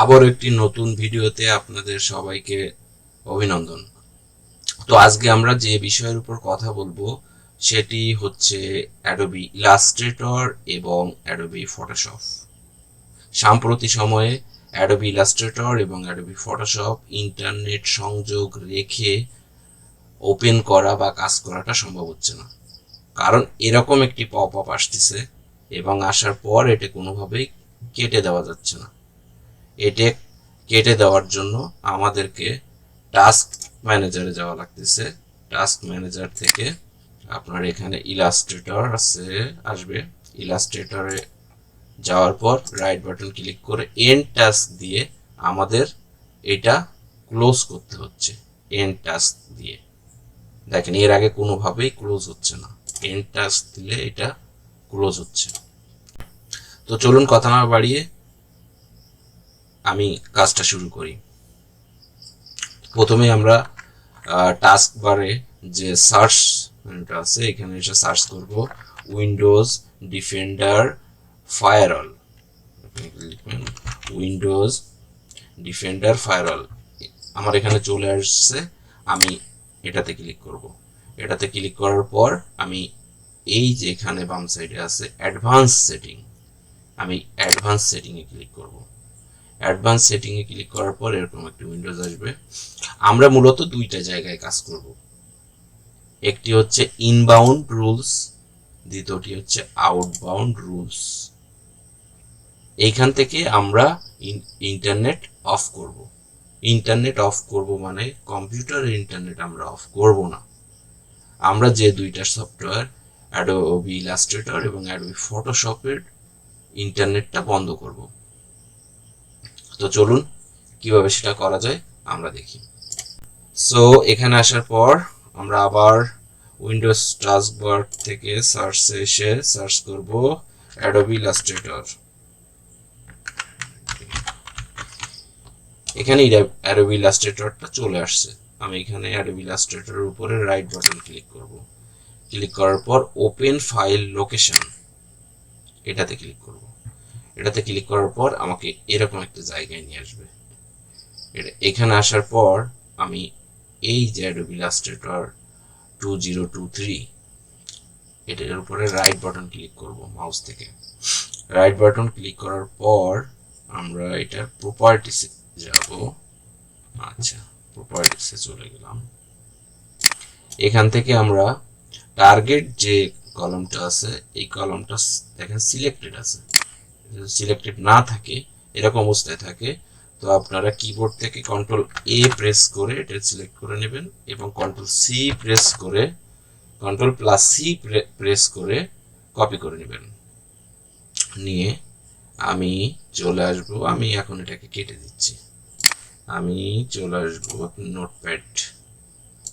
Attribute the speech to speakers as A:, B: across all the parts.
A: আবার একটি নতুন ভিডিওতে আপনাদের সবাইকে অভিনন্দন। তো আজকে আমরা যে বিষয়ের উপর কথা বলব, সেটি হচ্ছে অ্যাডোবি ইলাস্ট্রেটর এবং অ্যাডোবি ফটোশপ সাম্প্রতি সময়ে অ্যাডোবি ইলাস্ট্রেটর এবং অ্যাডোবি ফটোশপ ইন্টারনেট সংযোগ রেখে ওপেন করা বা কাজ করাটা সম্ভব হচ্ছে না। কারণ এরকম একটি পপ আপ আসতেছে এবং আসার পর এটা কোনোভাবেই কেটে দেওয়া যাচ্ছে না। এটে কেটে দেওয়ার জন্য আমাদেরকে টাস্ক ম্যানেজারে যাওয়া লাগতেছে। টাস্ক ম্যানেজার থেকে আপনার এখানে ইলাস্ট্রেটর আছে, আসবে। ইলাস্ট্রেটরে যাওয়ার পর রাইট বাটন ক্লিক করে এন্ড টাস্ক দিয়ে আমাদের এটা ক্লোজ করতে হচ্ছে এন্ড টাস্ক দিয়ে। দেখেন, এর আগে কোনোভাবেই ক্লোজ হচ্ছে না। এন্ড টাস্ক দিলে এটা ক্লোজ হচ্ছে। তো চলুন কথা না বাড়িয়ে আমি কাজটা শুরু করি। প্রথমে আমরা টাস্ক বারে যে সার্চ আছে, এখানে এসে সার্চ করব উইন্ডোজ ডিফেন্ডার লিখবেন উইন্ডোজ ডিফেন্ডার ফায়ারঅল আমার এখানে চলে আসছে, আমি এটাতে ক্লিক করব। এটাতে ক্লিক করার পর আমি এই যে এখানে বাম সাইডে আছে অ্যাডভান্স সেটিং আমি অ্যাডভান্স সেটিংয়ে ক্লিক করব। অ্যাডভান্স সেটিংয়ে ক্লিক করার পর এরকম একটি উইন্ডোজ আসবে। আমরা মূলত দুইটা জায়গায় কাজ করব। একটি হচ্ছে ইনবাউন্ড রুলস দ্বিতীয়টি হচ্ছে আউটবাউন্ড রুলস এইখান থেকে আমরা ইন্টারনেট অফ করব। ইন্টারনেট অফ করব মানে কম্পিউটারের ইন্টারনেট আমরা অফ করব না। আমরা যে দুইটা সফটওয়্যার অ্যাডোবি ইলাস্ট্রেটর এবং অ্যাডোবি ফটোশপের ইন্টারনেটটা বন্ধ করব। তো চলুন কীভাবে সেটা করা যায়, আমরা দেখি। সো এখানে আসার পর আমরা আবার উইন্ডোজ টাস্কবার থেকে সার্চে এসে সার্চ করব অ্যাডোবি ইলাস্ট্রেটর এখানে অ্যাডোবি ইলাস্ট্রেটরটা চলে আসছে। আমি এখানে অ্যাডোবি ইলাস্ট্রেটরের উপরে রাইট বাটন ক্লিক করব। ক্লিক করার পর ওপেন ফাইল লোকেশন এটাতে ক্লিক করব। এটাতে ক্লিক করার পর আমাকে এরকম একটা জায়গায় নিয়ে আসবে। এটা এখানে আসার পর আমি এই যে Adobe Illustrator two zero two three এটার উপরে রাইট বাটন ক্লিক করব মাউস থেকে। রাইট বাটন ক্লিক করার পর আমরা এটার প্রপার্টিসে যাব। আচ্ছা প্রপার্টিসে চলে গেলাম। এখান থেকে আমরা টার্গেট যে কলমটা আছে, এই কলমটা দেখেন সিলেক্টেড আছে। সিলেক্টেড না থাকে, এরকম অবস্থায় থাকে, তো আপনারা কিবোর্ড থেকে কন্ট্রোল এ প্রেস করে এটা সিলেক্ট করে নেবেন এবং কন্ট্রোল সি প্রেস করে কন্ট্রোল প্লাস সি প্রেস করে কপি করে নেবেন। নিয়ে আমি চলে আসব, আমি এখন এটাকে কেটে দিচ্ছি। আমি চলে আসব নোটপ্যাড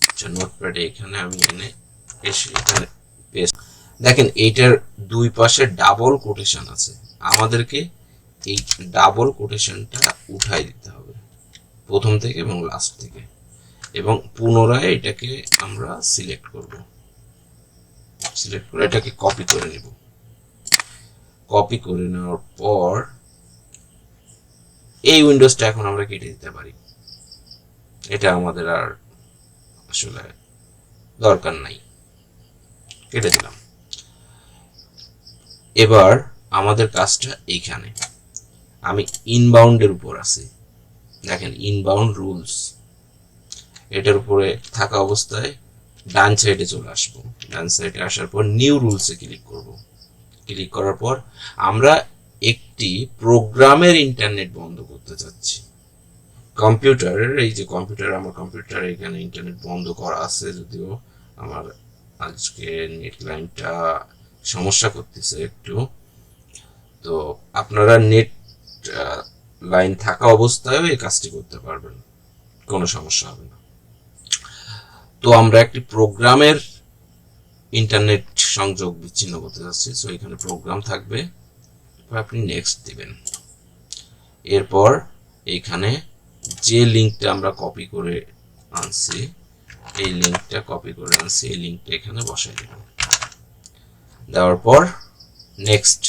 A: আচ্ছা নোটপ্যাডে এখানে আমি এনে এসে এখানে দেখেন, এইটার দুই পাশে ডাবল কোটেশন আছে। আমাদেরকে এই ডাবল কোটেশনটা উঠাই দিতে হবে। প্রথম থেকে এবং লাস্ট থেকে। এবং পুনরায় এটাকে আমরা সিলেক্ট করব। সিলেক্ট করে এটাকে কপি করে নেব। কপি করে নেওয়ার পর এই উইন্ডোজটা এখন আমরা কেটে দিতে পারি। এটা আমাদের আর আসলে দরকার নাই। কেটে দিলাম। এবার আমাদের কাজটা এইখানে। আমি ইনবাউন্ডের উপর আছি। দেখেন ইনবাউন্ড রুলস এটার উপরে থাকা অবস্থায় ডান সাইডে চলে আসব। ডান সাইডে আসার পর নিউ রুলসে ক্লিক করব। ক্লিক করার পর আমরা একটি প্রোগ্রামের ইন্টারনেট বন্ধ করতে চাচ্ছি। কম্পিউটারের, এই যে কম্পিউটার, আমার কম্পিউটার এখানে ইন্টারনেট বন্ধ করা আছে যদিও আমার আজকে নেট লাইনটা সমস্যা করতেছে একটু। তো আপনারা নেট লাইন থাকা অবস্থায়ও এই কাজটি করতে পারবেন। কোনো সমস্যা হবে না। তো আমরা একটি প্রোগ্রামের ইন্টারনেট সংযোগ বিচ্ছিন্ন করতে যাচ্ছি। সো এখানে প্রোগ্রাম থাকবে। আপনি নেক্সট দিবেন। এরপর এখানে যে লিঙ্কটা আমরা কপি করে আনছি, এই লিঙ্কটা কপি করে আনছি, এই লিঙ্কটা এখানে বসাই দেব দেওয়ার পর নেক্সট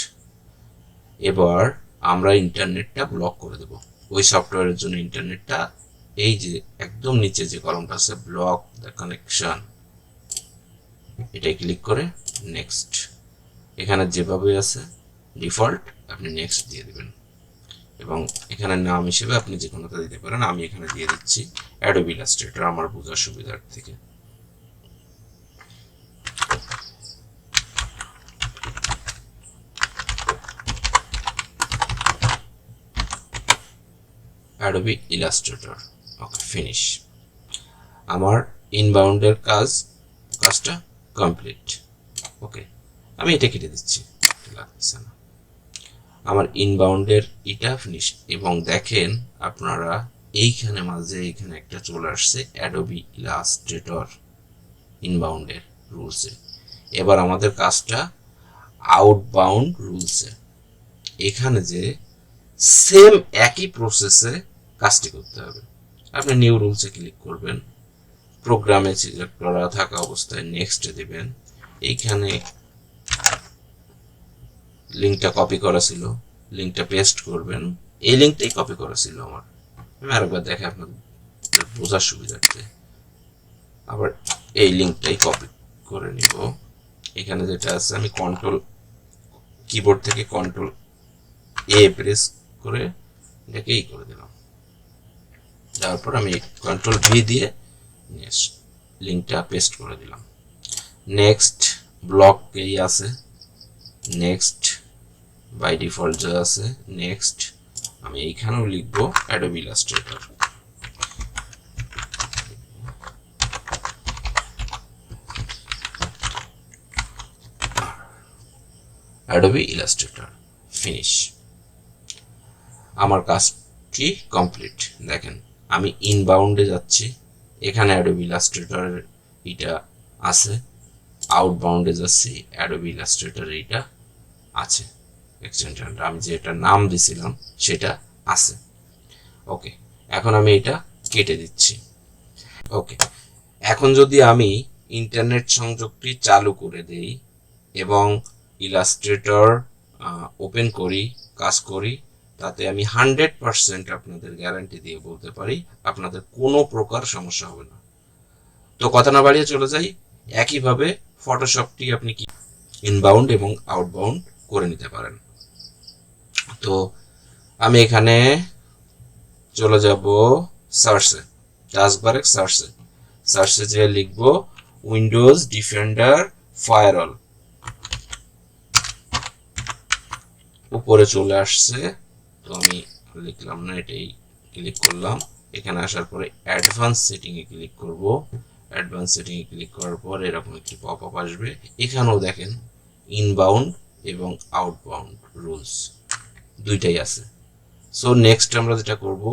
A: এবার আমরা ইন্টারনেটটা ব্লক করে দেব। ওই সফটওয়্যারের জন্য ইন্টারনেটটা এই যে একদম নিচে যে কলমটা আছে ব্লক দ্য কানেকশন এটাই ক্লিক করে নেক্সট এখানে যেভাবে আছে ডিফল্ট আপনি নেক্সট দিয়ে দেবেন। এবং এখানে নাম হিসেবে আপনি যে কোনোটা দিতে পারেন, আমি এখানে দিয়ে দিচ্ছি অ্যাডোবি ইলাস্ট্রেটর আমার বোঝার সুবিধার থেকে। অ্যাডোবি ইলাস্ট্রেটর ওকে ফিনিশ আমার ইনবাউন্ডের কাজ, কাজটা কমপ্লিট ওকে আমি এটা কেটে দিচ্ছি। লাগতেছে না। আমার ইনবাউন্ডের এটা ফিনিশ এবং দেখেন আপনারা এইখানে মাঝে এইখানে একটা চলে আসছে অ্যাডোবি ইলাস্ট্রেটর ইনবাউন্ডের রুলসে এবার আমাদের কাজটা আউটবাউন্ড রুলসে এখানে যে সেম একই প্রসেসে কাজটি করতে হবে। আপনি নিউ রুলসে ক্লিক করবেন। প্রোগ্রামে সিলেক্ট করা, থাকা অবস্থায় নেক্সট দেবেন। এইখানে লিঙ্কটা কপি করা ছিল। লিঙ্কটা পেস্ট করবেন। এই লিঙ্কটাই কপি করা ছিল আমার। আমি আরেকবার দেখে আপনার বোঝার সুবিধার্থে। আবার এই লিঙ্কটাই কপি করে নিব। এখানে যেটা আছে, আমি কন্ট্রোল কিবোর্ড থেকে কন্ট্রোল এ প্রেস করে এটাকে এই করে দিলাম। তারপর আমি কন্ট্রোল ভি দিয়ে নেক্সট লিঙ্কটা পেস্ট করে দিলাম। নেক্সট ব্লক এই আছে। নেক্সট বাই ডিফল্ট যা আছে নেক্সট আমি এইখানেও লিখব Adobe Illustrator Adobe Illustrator finish আমার কাজটি কমপ্লিট দেখেন আমি ইনবাউন্ডে যাচ্ছি। এখানে অ্যাডোবি ইলাস্ট্রেটরের এটা আছে। আউটবাউন্ডে যাচ্ছি অ্যাডোবি ইলাস্ট্রেটর এইটা আছে। এক্সটেনশনটা আমি যেটা নাম দিছিলাম, সেটা আছে। ওকে এখন আমি এটা কেটে দিচ্ছি। ওকে এখন যদি আমি ইন্টারনেট সংযোগটি চালু করে দেই এবং ইলাস্ট্রেটর ওপেন করি, কাজ করি তাতে আমি হান্ড্রেড পার্সেন্ট আপনাদের গ্যারান্টি দিয়ে বলতে পারি, আপনাদের কোনো প্রকার সমস্যা হবে না। তো কথা না বাড়িয়ে চলে যাই, একইভাবে ফটোশপটি আপনি কি ইনবাউন্ড এবং আউটবাউন্ড করে নিতে পারেন। তো আমি এখানে চলে যাব সার্চে টাস্কবারে সার্চে সার্চে যে লিখব উইন্ডোজ ডিফেন্ডার ফায়ারঅল উপরে চলে আসছে তো আমি লিখলাম না, এটাই ক্লিক করলাম। এখানে আসার পরে অ্যাডভান্স সেটিং এ ক্লিক করব। অ্যাডভান্স সেটিং এ ক্লিক করার পর এরকম একটি পপ আপ আসবে। এখানেও দেখেন ইনবাউন্ড এবং আউটবাউন্ড রুলস দুইটাই আছে। সো নেক্সট আমরা যেটা করব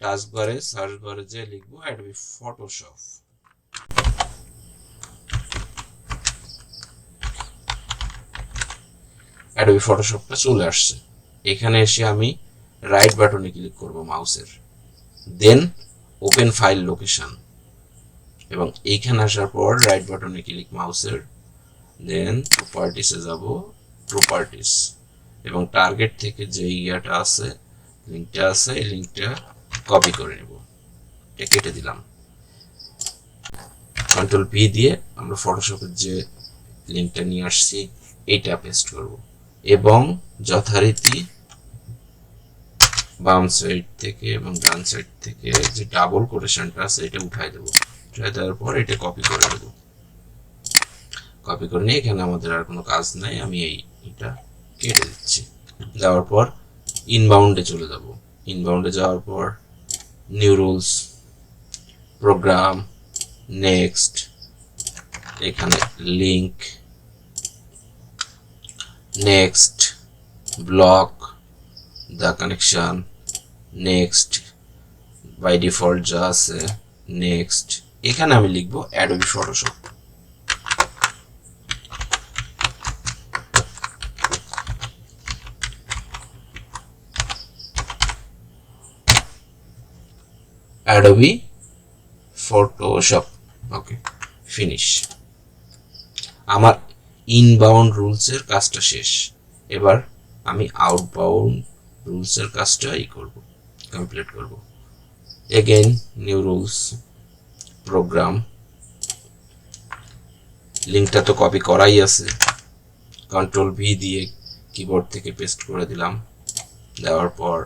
A: টাস্ক বারে সার্চ বারে যে লিখব অ্যাডবি ফটোশপ অ্যাডবি ফটোশপটা চলে আসছে। এখানে এসে আমি রাইট বাটনে ক্লিক করব মাউসের দেন ওপেন ফাইল লোকেশন এবং এইখানে আসার পর রাইট বাটনে ক্লিক মাউসের দেন প্রপার্টিসে যাব প্রপার্টিস এবং টার্গেট থেকে যে ইয়াটা আছে লিঙ্কটা আছে, এই লিঙ্কটা কপি করে নেব। এটা কেটে দিলাম। কন্ট্রোল পি দিয়ে আমরা ফটোশপের যে লিঙ্কটা নিয়ে আসছি এইটা পেস্ট করব। এবং যথারীতি বাম সাইড থেকে এবং ডান সাইড থেকে যে ডাবল কোটেশনটা আছে, এটা উঠাই দেবো। উঠাই দেওয়ার পর এটা কপি করে দেবো কপি করে নিয়ে এখানে আমাদের আর কোনো কাজ নাই, আমি এই এটা কেটে দিচ্ছি। যাওয়ার পর ইনবাউন্ডে চলে যাব। ইনবাউন্ডে যাওয়ার পর নিউ রুলস প্রোগ্রাম নেক্সট এখানে link next block the connection next by default যা আছে নেক্সট এখানে আমি লিখব Adobe Photoshop Adobe Photoshop okay finish আমার ইনবাউন্ড রুলসের কাজটা শেষ। এবার আমি আউটবাউন্ড রুলসের কাজটা ই করব কমপ্লিট করব। এগেইন নিউ রুলস প্রোগ্রাম লিঙ্কটা তো কপি করাই আছে। কন্ট্রোল ভি দিয়ে কিবোর্ড থেকে পেস্ট করে দিলাম। দেওয়ার পর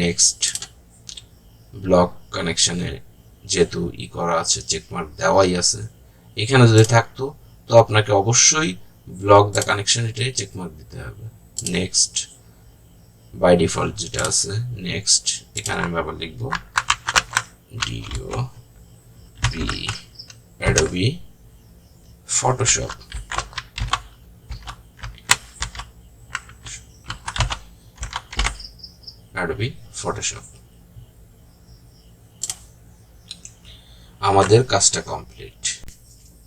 A: নেক্সট ব্লক কানেকশনে যেহেতু ই করা আছে চেকমার্ক দেওয়াই আছে। এখানে যদি থাকতো, তো আপনাকে অবশ্যই ব্লক দ্য কানেকশন এটাই চেকমার্ক দিতে হবে। নেক্সট বাই ডিফল্ট যেটা আছে নেক্সট এখানে আমি আবার লিখব ডিও পি অ্যাডোবি ফটোশপ অ্যাডোবি ফটোশপ আমাদের কাজটা কমপ্লিট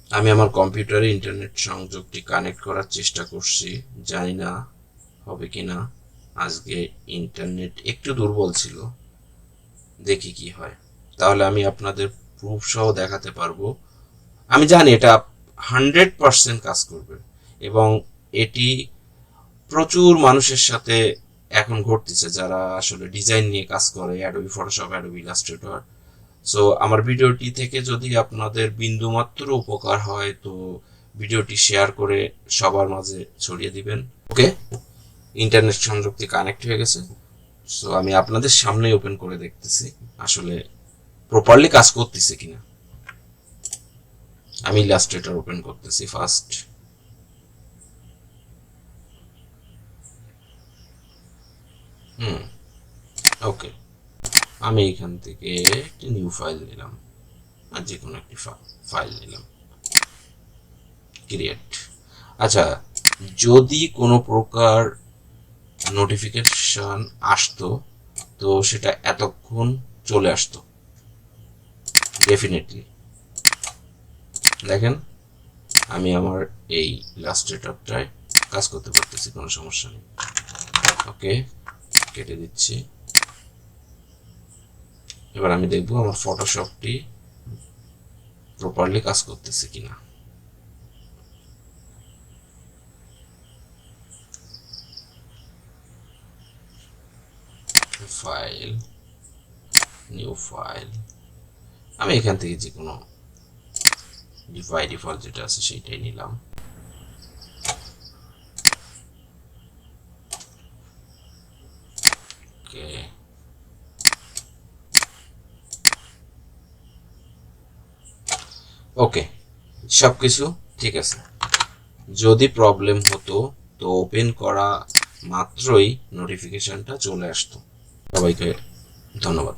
A: আমি আমার কম্পিউটারে ইন্টারনেট সংযোগটি কানেক্ট করার চেষ্টা করছি, জানি না হবে কি না আজকে ইন্টারনেট একটু দুর্বল ছিল। দেখি কি হয়। তাহলে আমি আপনাদের প্রুফ সহ দেখাতে পারব। আমি জানি এটা হান্ড্রেড পার্সেন্ট কাজ করবে এবং এটি প্রচুর মানুষের সাথে এখন ঘটতেছে যারা আসলে ডিজাইন নিয়ে কাজ করে Adobe Photoshop Adobe Illustrator so আমার ভিডিওটি থেকে যদি আপনাদের বিন্দুমাত্র উপকার হয়, তো ভিডিওটি শেয়ার করে সবার মাঝে ছড়িয়ে দিবেন। ওকে ইন্টারনেট সংযুক্তি কানেক্ট হয়ে গেছে। সো আমি আপনাদের সামনেই ওপেন করে দেখতেছি, আসলে প্রপারলি কাজ করতেছে কিনা। আমি ইলাস্ট্রেটর ওপেন করতেছি ফার্স্ট হুম ওকে আমি এখান থেকে একটি নিউ ফাইল নিলাম, আর যে কোনো একটি ফাইল নিলাম। ক্রিয়েট আচ্ছা যদি কোনো প্রকার নোটিফিকেশন আসতো, তো সেটা এতক্ষণ চলে আসতো। ডেফিনেটলি দেখেন, আমি আমার এই ইলাস্ট্রেটরটায় কাজ করতে পারতেছি, কোনো সমস্যা নেই। ওকে কেটে দিচ্ছি। এবার আমি দেখব আমার ফটোশপটি প্রপারলি কাজ করতেছে কিনা। ফাইল নিউ ফাইল আমি এখান থেকে যে কোনো ডিফাই ডিফল্ট যেটা আছে সেইটাই নিলাম। ওকে সব কিছু ঠিক আছে। যদি প্রবলেম হতো তো ওপেন করা মাত্রই নোটিফিকেশনটা চলে আসতো। সবাইকে ধন্যবাদ।